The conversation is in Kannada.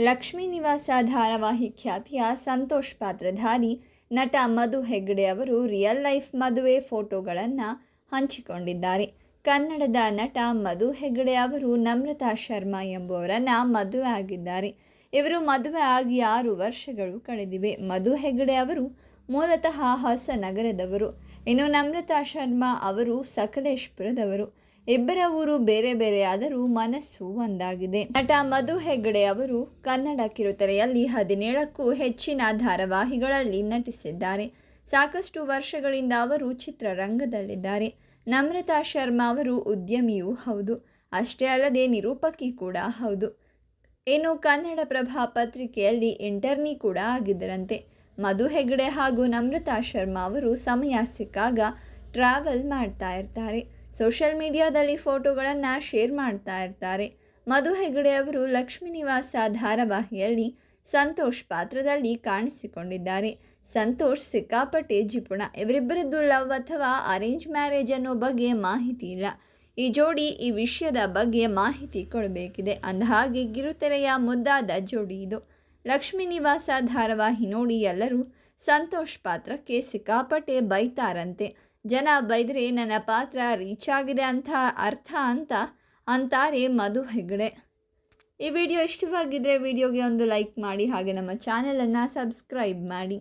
ಲಕ್ಷ್ಮೀ ನಿವಾಸ ಧಾರಾವಾಹಿ ಖ್ಯಾತಿಯ ಸಂತೋಷ್ ಪಾತ್ರಧಾರಿ ನಟ ಮಧು ಹೆಗ್ಡೆ ಅವರು ರಿಯಲ್ ಲೈಫ್ ಮದುವೆ ಫೋಟೋಗಳನ್ನು ಹಂಚಿಕೊಂಡಿದ್ದಾರೆ. ಕನ್ನಡದ ನಟ ಮಧು ಹೆಗ್ಡೆ ಅವರು ನಮ್ರತಾ ಶರ್ಮಾ ಎಂಬುವರನ್ನು ಮದುವೆ ಆಗಿದ್ದಾರೆ. ಇವರು ಮದುವೆ ಆಗಿ ಆರು ವರ್ಷಗಳು ಕಳೆದಿವೆ. ಮಧು ಹೆಗ್ಡೆ ಅವರು ಮೂಲತಃ ಹೊಸನಗರದವರು ಇನ್ನು ನಮ್ರತಾ ಶರ್ಮಾ ಅವರು ಸಕಲೇಶ್ಪುರದವರು. ಇಬ್ಬರ ಊರು ಬೇರೆ ಬೇರೆಯಾದರೂ ಮನಸ್ಸು ಒಂದಾಗಿದೆ. ನಟ ಮಧು ಹೆಗ್ಡೆ ಅವರು ಕನ್ನಡ ಕಿರುತೆರೆಯಲ್ಲಿ ಹದಿನೇಳಕ್ಕೂ ಹೆಚ್ಚಿನ ಧಾರಾವಾಹಿಗಳಲ್ಲಿ ನಟಿಸಿದ್ದಾರೆ. ಸಾಕಷ್ಟು ವರ್ಷಗಳಿಂದ ಅವರು ಚಿತ್ರರಂಗದಲ್ಲಿದ್ದಾರೆ. ನಮ್ರತಾ ಶರ್ಮಾ ಅವರು ಉದ್ಯಮಿಯೂ ಹೌದು. ಅಷ್ಟೇ ಅಲ್ಲದೆ ನಿರೂಪಕಿ ಕೂಡ ಹೌದು. ಇನ್ನು ಕನ್ನಡಪ್ರಭ ಪತ್ರಿಕೆಯಲ್ಲಿ ಇಂಟರ್ನಿ ಕೂಡ ಆಗಿದ್ದರಂತೆ. ಮಧು ಹೆಗ್ಡೆ ಹಾಗೂ ನಮ್ರತಾ ಶರ್ಮಾ ಅವರು ಸಮಯ ಸಿಕ್ಕಾಗ ಟ್ರಾವೆಲ್ ಮಾಡ್ತಾ ಇರ್ತಾರೆ. ಸೋಷಿಯಲ್ ಮೀಡಿಯಾದಲ್ಲಿ ಫೋಟೋಗಳನ್ನು ಶೇರ್ ಮಾಡ್ತಾ ಇರ್ತಾರೆ. ಮಧು ಹೆಗಡೆ ಅವರು ಲಕ್ಷ್ಮೀ ನಿವಾಸ ಧಾರಾವಾಹಿಯಲ್ಲಿ ಸಂತೋಷ್ ಪಾತ್ರದಲ್ಲಿ ಕಾಣಿಸಿಕೊಂಡಿದ್ದಾರೆ. ಸಂತೋಷ್ ಸಿಕ್ಕಾಪಟ್ಟೆ ಜಿಪುಣ. ಇವರಿಬ್ಬರದ್ದು ಲವ್ ಅಥವಾ ಅರೇಂಜ್ ಮ್ಯಾರೇಜ್ ಅನ್ನೋ ಬಗ್ಗೆ ಮಾಹಿತಿ ಇಲ್ಲ. ಈ ಜೋಡಿ ಈ ವಿಷಯದ ಬಗ್ಗೆ ಮಾಹಿತಿ ಕೊಡಬೇಕಿದೆ. ಅಂದಹಾಗೆ ಗಿರುತೆರೆಯ ಮುದ್ದಾದ ಜೋಡಿ ಇದು. ಲಕ್ಷ್ಮೀ ನಿವಾಸ ಧಾರಾವಾಹಿ ನೋಡಿ ಎಲ್ಲರೂ ಸಂತೋಷ್ ಪಾತ್ರಕ್ಕೆ ಸಿಕ್ಕಾಪಟ್ಟೆ ಬೈತಾರಂತೆ. ಜನ ಬೈದರೆ ನನ್ನ ಪಾತ್ರ ರೀಚ್ ಆಗಿದೆ ಅಂತ ಅರ್ಥ ಅಂತ ಅಂತಾರೆ ಮಧು ಹೆಗ್ಡೆ. ಈ ವಿಡಿಯೋ ಇಷ್ಟವಾಗಿದ್ದರೆ ವಿಡಿಯೋಗೆ ಒಂದು ಲೈಕ್ ಮಾಡಿ ಹಾಗೆ ನಮ್ಮ ಚಾನಲನ್ನು ಸಬ್ಸ್ಕ್ರೈಬ್ ಮಾಡಿ.